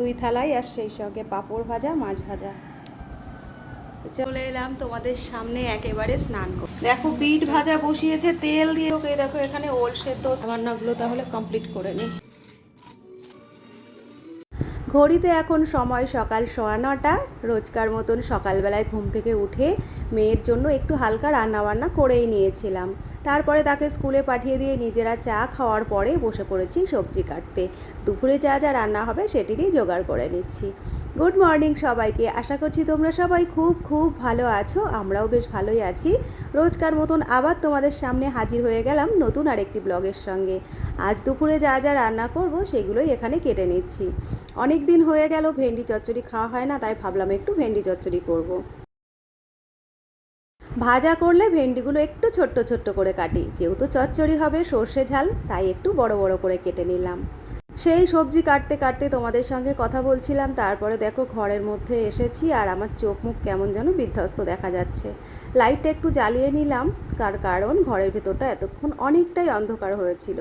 দুই থালাই আর সেই সঙ্গে পাঁপড় ভাজা, মাছ ভাজা। চলে এলাম তোমাদের সামনে একেবারে স্নান করতে দেখো, বিট ভাজা বসিয়েছে, তেল দিয়ে ওকে দেখো, এখানে ওল সেদ্ধ রান্নাগুলো তাহলে কমপ্লিট করে নিই ঘড়িতে এখন সময় সকাল সোয়া নটা। রোজকার মতন সকালবেলায় ঘুম থেকে উঠে মেয়ের জন্য একটু হালকা রান্নাবান্না করেই নিয়েছিলাম। তারপরে তাকে স্কুলে পাঠিয়ে দিয়ে নিজেরা চা খাওয়ার পরে বসে পড়েছি সবজি কাটতে। দুপুরে যা যা রান্না হবে সেটিরই জোগাড় করে নিচ্ছি। গুড মর্নিং সবাইকে। আশা করছি তোমরা সবাই খুব খুব ভালো আছো। আমরাও বেশ ভালোই আছি। রোজকার মতন আবার তোমাদের সামনে হাজির হয়ে গেলাম নতুন আরেকটি ব্লগের সঙ্গে। আজ দুপুরে যা যা রান্না করব সেগুলোই এখানে কেটে নিচ্ছি। অনেক দিন হয়ে গেল, ভেন্ডি চচ্চড়ি খাওয়া হয় না, তাই ভাবলাম একটু ভেন্ডি চচ্চড়ি করব। ভাজা করলে ভেন্ডিগুলো একটু ছোট্ট ছোট্ট করে কাটি। যেহেতু চচ্চড়ি হবে সর্ষে ঝাল, তাই একটু বড় বড় করে কেটে নিলাম। সেই সবজি কাটতে কাটতে তোমাদের সঙ্গে কথা বলছিলাম, তারপরে দেখো ঘরের মধ্যে এসেছি আর আমার চোখ মুখ কেমন যেন বিধ্বস্ত দেখা যাচ্ছে। লাইটটা একটু জ্বালিয়ে নিলাম, কার, কারণ ঘরের ভেতরটা এতক্ষণ অনেকটাই অন্ধকার হয়েছিল।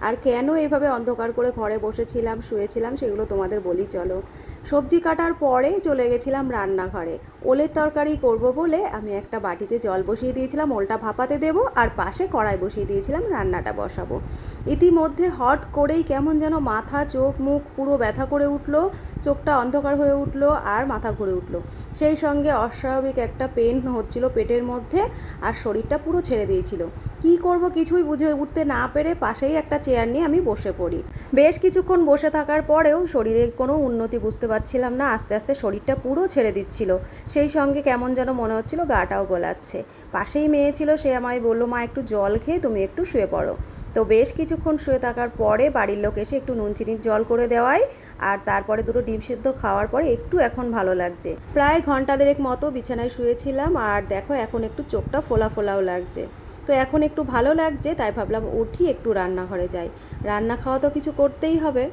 আর কেন এভাবে অন্ধকার করে ঘরে বসেছিলাম, শুয়েছিলাম সেগুলো তোমাদের বলি, চলো। সবজি কাটার পরে চলে গেছিলাম রান্নাঘরে। ওলের তরকারি করব বলে আমি একটা বাটিতে জল বসিয়ে দিয়েছিলাম, ওলটা ভাপাতে দেব আর পাশে কড়াই বসিয়ে দিয়েছিলাম, রান্নাটা বসাবো। ইতিমধ্যে হট করেই কেমন যেন মাথা, চোখ, মুখ পুরো ব্যথা করে উঠল। চোখটা অন্ধকার হয়ে উঠল আর মাথা ঘুরে উঠল। সেই সঙ্গে অস্বাভাবিক একটা পেন হচ্ছিল পেটের মধ্যে আর শরীরটা পুরো ছেড়ে দিয়েছিল। কি করব কিছুই বুঝে উঠতে না পেরে পাশেই একটা চেয়ার নিয়ে আমি বসে পড়ি। বেশ কিছুক্ষণ বসে থাকার পরেও শরীরে কোনো উন্নতি বুঝতে পারছিলাম না, আস্তে আস্তে শরীরটা পুরো ছেড়ে দিচ্ছিল। সেই সঙ্গে কেমন যেন মনে হচ্ছিল গাটাও গোলাচ্ছে। পাশেই মেয়ে ছিল, সে আমায় বলল, মা, একটু জল খেয়ে তুমি একটু শুয়ে পড়ো। তো বেশ কিছুক্ষণ শুয়ে থাকার পরে বাড়ির লোক এসে একটু নুন, চিনির জল করে দেওয়ায় আর তারপরে দুটো ডিম সেদ্ধ খাওয়ার পরে একটু এখন ভালো লাগছে। প্রায় ঘণ্টা দেড়েক মতো বিছানায় শুয়েছিলাম আর দেখো এখন একটু চোখটা ফোলা ফোলাও লাগছে। তো এখন একটু ভালো লাগছে, তাই ভাবলাম উঠি একটু রান্নাঘরে যাই। রান্না খাওয়া তো কিছু করতেই হবে।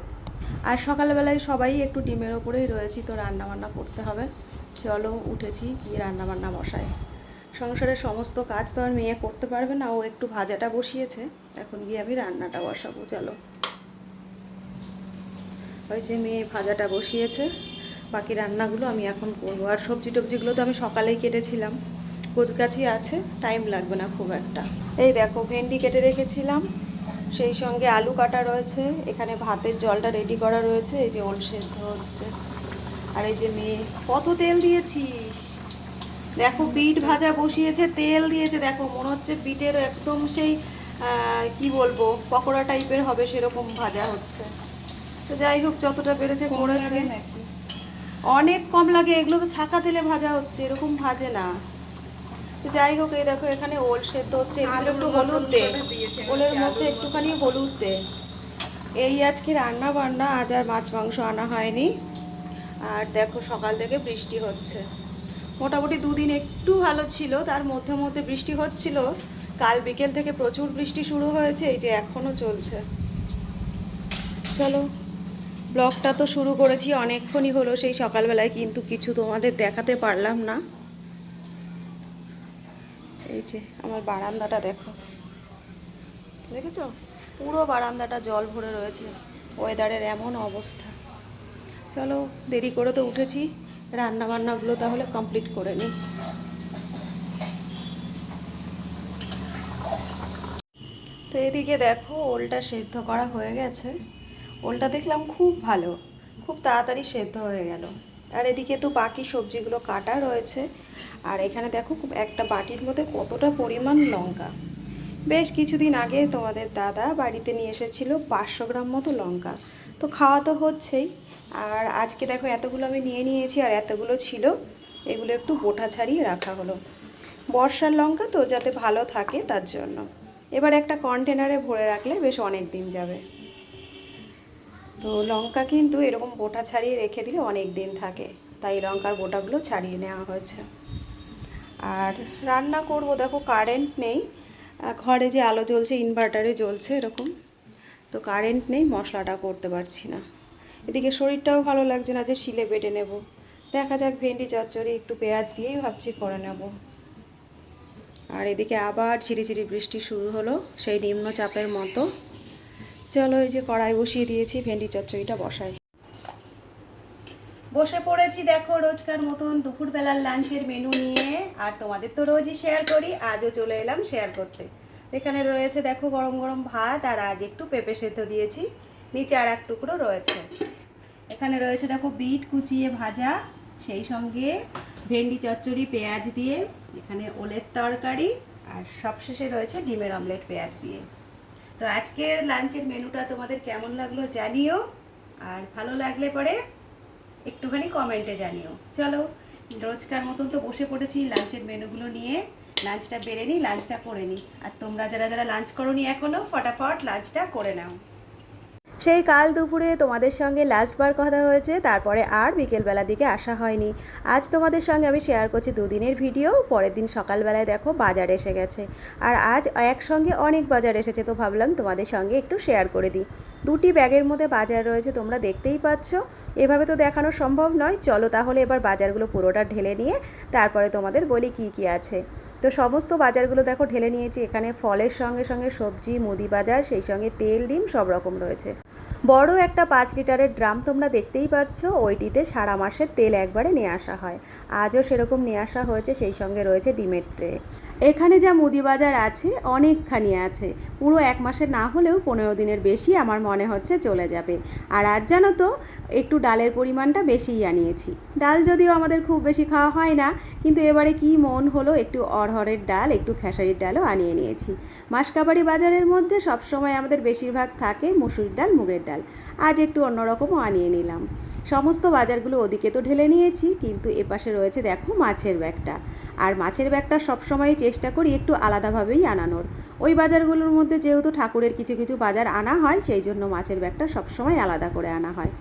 আর সকালবেলায় সবাই একটু ডিমের ওপরেই রয়েছি, তো রান্না বান্না করতে হবে। চলো উঠেছি, গিয়ে রান্না বান্না বসাই। সংসারের সমস্ত কাজ তো আর মেয়ে করতে পারবে না, ও একটু ভাজাটা বসিয়েছে। এখন গিয়ে আমি রান্নাটা বসাবো, চলো। ওই যে মেয়ে ভাজাটা বসিয়েছে, বাকি রান্নাগুলো আমি এখন করব। আর সবজি টবজিগুলো তো আমি সকালেই কেটেছিলাম। কচকাছি আছে, টাইম লাগবে না খুব একটা। এই দেখো, ভেন্ডি কেটে রেখেছিলাম, সেই সঙ্গে আলু কাটা রয়েছে, এখানে ভাতের জলটা রেডি করা রয়েছে, এই যে ওল সেদ্ধ হচ্ছে। আর এই যে মেয়ে, কত তেল দিয়েছিস দেখো বিট ভাজা বসিয়েছে তেল দিয়েছে। দেখো মনে হচ্ছে বিটের একদম সেই কি বলব পকোড়া টাইপের হবে সেরকম ভাজা হচ্ছে। তো যাই হোক যতটা পেরেছে করেছে। অনেক কম লাগে এগুলো তো ছাকা তেলে ভাজা হচ্ছে এরকম ভাজে না। তো যাই হোক এই দেখো এখানে ওল সেদ্ধ হচ্ছে একটু হলুদ দে ওলের মধ্যে একটুখানি হলুদ দে এই আজকে রান্না বান্না আজ আর মাছ মাংস আনা হয়নি। আর দেখো সকাল থেকে বৃষ্টি হচ্ছে। মোটামুটি দুদিন একটু ভালো ছিল, তার মধ্যে মধ্যে বৃষ্টি হচ্ছিল। কাল বিকেল থেকে প্রচুর বৃষ্টি শুরু হয়েছে, এই যে এখনও চলছে। চলো, ব্লগটা তো শুরু করেছি, অনেকক্ষণই হলো, সেই সকালবেলায় কিন্তু কিছু তোমাদের দেখাতে পারলাম না। এই যে, আমার বারান্দাটা দেখো। দেখেছ? পুরো বারান্দাটা জল ভরে রয়েছে ওয়েদারের এমন অবস্থা। চলো, দেরি করে তো উঠেছি। রান্না বান্নাগুলো তাহলে কমপ্লিট করে নিই। তো এদিকে দেখো ওলটা সেদ্ধ করা হয়ে গেছে। ওলটা দেখলাম খুব ভালো, খুব তাড়াতাড়ি সেদ্ধ হয়ে গেল। আর এদিকে তো বাকি সবজিগুলো কাটা রয়েছে। আর এখানে দেখো খুব একটা বাটির মধ্যে কতটা পরিমাণ লঙ্কা। বেশ কিছুদিন আগে তোমাদের দাদা বাড়িতে নিয়ে এসেছিল পাঁচশো গ্রাম মতো লঙ্কা। তো খাওয়া তো হচ্ছেই। আর আজকে দেখো এতগুলো আমি নিয়ে নিয়েছি আর এতগুলো ছিল। এগুলো একটু বোটা ছাড়িয়ে রাখা হলো। বর্ষার লঙ্কা তো যাতে ভালো থাকে তার জন্য। এবার একটা কন্টেনারে ভরে রাখলে বেশ অনেক দিন যাবে। তো লঙ্কা কিন্তু এরকম বোটা ছাড়িয়ে রেখে দিলে অনেক দিন থাকে। তাই লঙ্কার বোটাগুলো ছাড়িয়ে নেওয়া হয়েছে। আর রান্না করব, দেখো কারেন্ট নেই। ঘরে যে আলো জ্বলছে ইনভার্টারে জ্বলছে এরকম। তো কারেন্ট নেই, মশলাটা করতে পারছি না। এদিকে শরীরটাও ভালো লাগছে না যে শিলে বেটে নেব। দেখা যাক ভেন্ডি, চচ্চড়ি, একটু পেঁয়াজ দিয়েই ভাবছি করে নেব। আর এদিকে আবার ঝিরিঝিরি বৃষ্টি শুরু হলো, সেই নিম্নচাপের মতো। চলো এই যে কড়াই বসিয়ে দিয়েছি, ভেন্ডি, চচ্চড়িটা বসাই। বসে পড়েছি দেখো রোজকার মতন দুপুরবেলার লাঞ্চের মেনু নিয়ে। আর তোমাদের তো রোজই শেয়ার করি, আজও চলে এলাম শেয়ার করতে। এখানে রয়েছে দেখো গরম গরম ভাত, আর আজ একটু পেঁপে সেদ্ধ দিয়েছি। নিচে আর এক টুকরো রয়েছে। এখানে রয়েছে দেখো বিট কুচিয়ে ভাজা, সেই সঙ্গে ভেন্ডি, চচ্চড়ি, পেঁয়াজ দিয়ে, এখানে ওলের তরকারি, আর সবশেষে রয়েছে ডিমের অমলেট পেঁয়াজ দিয়ে। তো আজকের লাঞ্চের মেনুটা তোমাদের কেমন লাগল জানিও, আর ভালো লাগলে পরে একটুখানি কমেন্টে জানিও। চলো, রোজকার মতন তো বসে পড়েছি লাঞ্চের মেনুগুলো নিয়ে। লাঞ্চটা বেড়ে নিই, লাঞ্চটা করে নিই। আর তোমরা যারা যারা লাঞ্চ করো নি এখনও ফটাফট লাঞ্চটা করে নাও। সেই কাল দুপুরে তোমাদের সঙ্গে লাস্টবার কথা হয়েছে, তারপরে আর বিকেলবেলার দিকে আসা হয়নি। আজ তোমাদের সঙ্গে আমি শেয়ার করছি দুদিনের ভিডিও পরের দিন সকালবেলায় দেখো বাজার এসে গেছে। আর আজ একসঙ্গে অনেক বাজার এসেছে তো ভাবলাম তোমাদের সঙ্গে একটু শেয়ার করে দিই। দুটি ব্যাগের মধ্যে বাজার রয়েছে, তোমরা দেখতেই পাচ্ছ। এভাবে তো দেখানো সম্ভব নয়। চলো তাহলে এবার বাজারগুলো পুরোটা ঢেলে নিয়ে, তারপরে তোমাদের বলি কি কি আছে। তো সমস্ত বাজারগুলো দেখো ঢেলে নিয়েছি। এখানে ফলের সঙ্গে সঙ্গে সবজি, মুদি বাজার, সেই সঙ্গে তেল, ডিম সব রকম রয়েছে। বড় একটা পাঁচ লিটারের ড্রাম তোমরা দেখতেই পাচ্ছ। ওইটিতে সারা মাসের তেল একবারে নিয়ে আসা হয়। আজও সেরকম নিয়ে আসা হয়েছে, সেই সঙ্গে রয়েছে ডিমের ট্রে। এখানে যা মুদি বাজার আছে, অনেকখানি আছে। পুরো এক মাসে না হলেও পনেরো দিনের বেশি আমার মনে হচ্ছে চলে যাবে। আর আজ জানো তো, একটু ডালের পরিমাণটা বেশিই আনিয়েছি। ডাল যদিও আমাদের খুব বেশি খাওয়া হয় না, কিন্তু এবারে কি মন হলো একটু অড়হরের ডাল, একটু খেসারির ডালও আনিয়ে নিয়েছি। মাসকাবাড়ি বাজারের মধ্যে সবসময় আমাদের বেশিরভাগ থাকে মুসুর ডাল, মুগের ডাল। আজ একটু অন্যরকমও আনিয়ে নিলাম। সমস্ত বাজারগুলো ওদিকে তো ঢেলে নিয়েছি, কিন্তু এপাশে রয়েছে দেখো মাছের ব্যাগটা। আর মাছের ব্যাগটা সবসময় চেষ্টা করি একটু আলাদাভাবেই আনানোর। ওই বাজারগুলোর মধ্যে যেহেতু ঠাকুরের কিছু কিছু বাজার আনা হয়, সেই জন্য মাছের ব্যাগটা সবসময় আলাদা করে আনা হয়।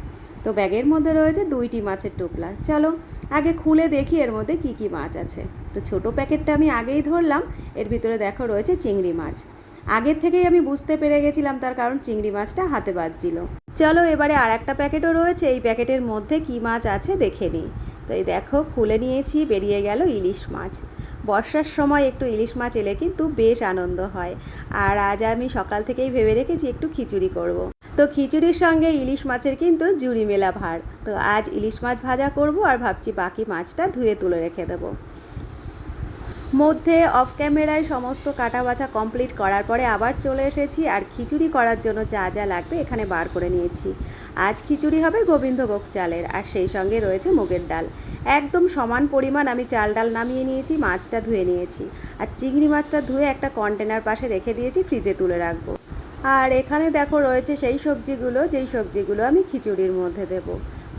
তো ব্যাগের মধ্যে রয়েছে দুইটি মাছের টোপলা। চলো, আগে খুলে দেখি এর মধ্যে কি কি মাছ আছে। তো ছোট প্যাকেটটা আমি আগেই ধরলাম, এর ভিতরে দেখো রয়েছে চিংড়ি মাছ। আগের থেকেই আমি বুঝতে পেরে গেছিলাম তার কারণ চিংড়ি মাছটা হাতে বাজছিল। চলো এবারে আর একটা প্যাকেটও রয়েছে, এই প্যাকেটের মধ্যে কি মাছ আছে দেখে নিই। তো এই দেখো, খুলে নিয়েছি, বেরিয়ে গেল ইলিশ মাছ। বর্ষার সময় একটু ইলিশ মাছ এলে কিন্তু বেশ আনন্দ হয়। আর আজ আমি সকাল থেকেই ভেবে রেখেছি একটু খিচুড়ি করব। তো খিচুড়ির সঙ্গে ইলিশ মাছের কিন্তু জুড়ি মেলা ভার। তো আজ ইলিশ মাছ ভাজা করব আর ভাবছি বাকি মাছটা ধুয়ে তুলে রেখে দেবো। মধ্যে অফ ক্যামেরায় সমস্ত কাটা বাছা কমপ্লিট করার পরে আবার চলে এসেছি আর খিচুড়ি করার জন্য যা যা লাগবে এখানে বার করে নিয়েছি। আজ খিচুড়ি হবে গোবিন্দভোগ চালের আর সেই সঙ্গে রয়েছে মুগের ডাল। একদম সমান পরিমাণ আমি চাল ডাল নামিয়ে নিয়েছি, মাছটা ধুয়ে নিয়েছি। আর চিংড়ি মাছটা ধুয়ে একটা কন্টেনার পাশে রেখে দিয়েছি ফ্রিজে তুলে রাখব। আর এখানে দেখো রয়েছে সেই সবজিগুলো, যেই সবজিগুলো আমি খিচুড়ির মধ্যে দেব।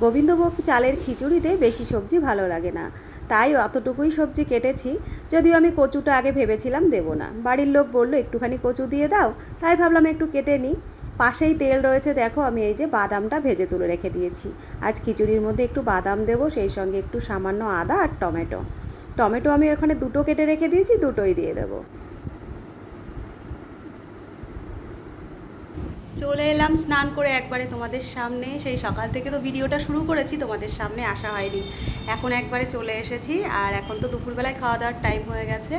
গোবিন্দভোগ চালের খিচুড়িতে বেশি সবজি ভালো লাগে না। তাই অতটুকুই সবজি কেটেছি, যদিও আমি কচুটা আগে ভেবেছিলাম দেবো না। বাড়ির লোক বলল, একটুখানি কচু দিয়ে দাও। তাই ভাবলাম একটু কেটে নিই পাশেই তেল রয়েছে, দেখো, আমি এই যে বাদামটা ভেজে তুলে রেখে দিয়েছি। আজ খিচুড়ির মধ্যে একটু বাদাম দেবো, সেই সঙ্গে একটু সামান্য আদা আর টমেটো। টমেটো আমি ওখানে দুটো কেটে রেখে দিয়েছি, দুটোই দিয়ে দেবো। চলে এলাম স্নান করে একবারে তোমাদের সামনে। সেই সকাল থেকে তো ভিডিওটা শুরু করেছি, তোমাদের সামনে আসা হয়নি। এখন একবারে চলে এসেছি আর এখন তো দুপুরবেলায় খাওয়া দাওয়ার টাইম হয়ে গেছে,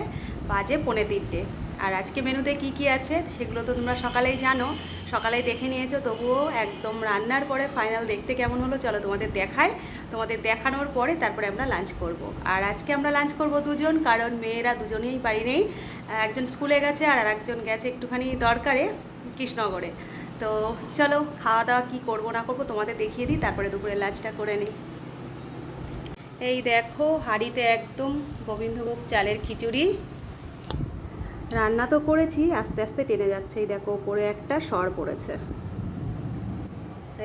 বাজে পৌনে তিনটে। আর আজকে মেনুতে কি কি আছে সেগুলো তো তোমরা সকালেই জানো, সকালেই দেখে নিয়েছো, তবুও একদম রান্নার পরে ফাইনাল দেখতে কেমন হলো চলো তোমাদের দেখায় তোমাদের দেখানোর পরে তারপরে আমরা লাঞ্চ করব। আর আজকে আমরা লাঞ্চ করব দুজন, কারণ মেয়েরা দুজনেই বাড়ি নেই। একজন স্কুলে গেছে আর একজন গেছে একটুখানি দরকারে, কৃষ্ণনগরে। তো চলো, খাওয়া দাওয়া কী করব না করব তোমাদের দেখিয়ে দিই, তারপরে দুপুরে লাঞ্চটা করে নিই। এই দেখো, হাঁড়িতে একদম গোবিন্দভোগ চালের খিচুড়ি। রান্না তো করেছি, আস্তে আস্তে টেনে যাচ্ছে। এই দেখো, ওপরে একটা সর পড়েছে।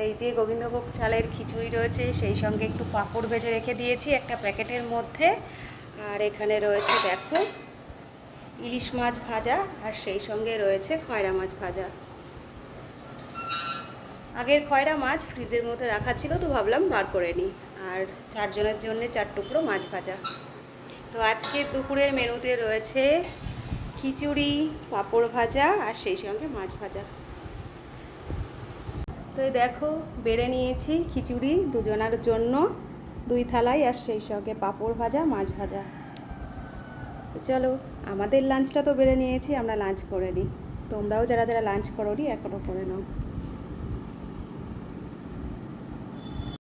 এই যে গোবিন্দভোগ চালের খিচুড়ি রয়েছে, সেই সঙ্গে একটু পাঁপড় ভেজে রেখে দিয়েছি একটা প্যাকেটের মধ্যে। আর এখানে রয়েছে, দেখো, ইলিশ মাছ ভাজা, আর সেই সঙ্গে রয়েছে খয়রা মাছ ভাজা। আগের খয়রা মাছ ফ্রিজের মধ্যে রাখা ছিল তো ভাবলাম বার করে নিই। আর চারজনের জন্য চার টুকরো মাছ ভাজা। তো আজকে দুপুরের মেনুতে রয়েছে খিচুড়ি, পাঁপড় ভাজা আর সেই সঙ্গে মাছ ভাজা। তো দেখো, বেড়ে নিয়েছি খিচুড়ি দুজনার জন্য, দুই থালায় আর সেই সঙ্গে পাঁপড় ভাজা, মাছ ভাজা। চলো, আমাদের লাঞ্চটা তো বেড়ে নিয়েছি, আমরা লাঞ্চ করে নিই। তোমরাও যারা যারা লাঞ্চ করো এখনও করে নাও।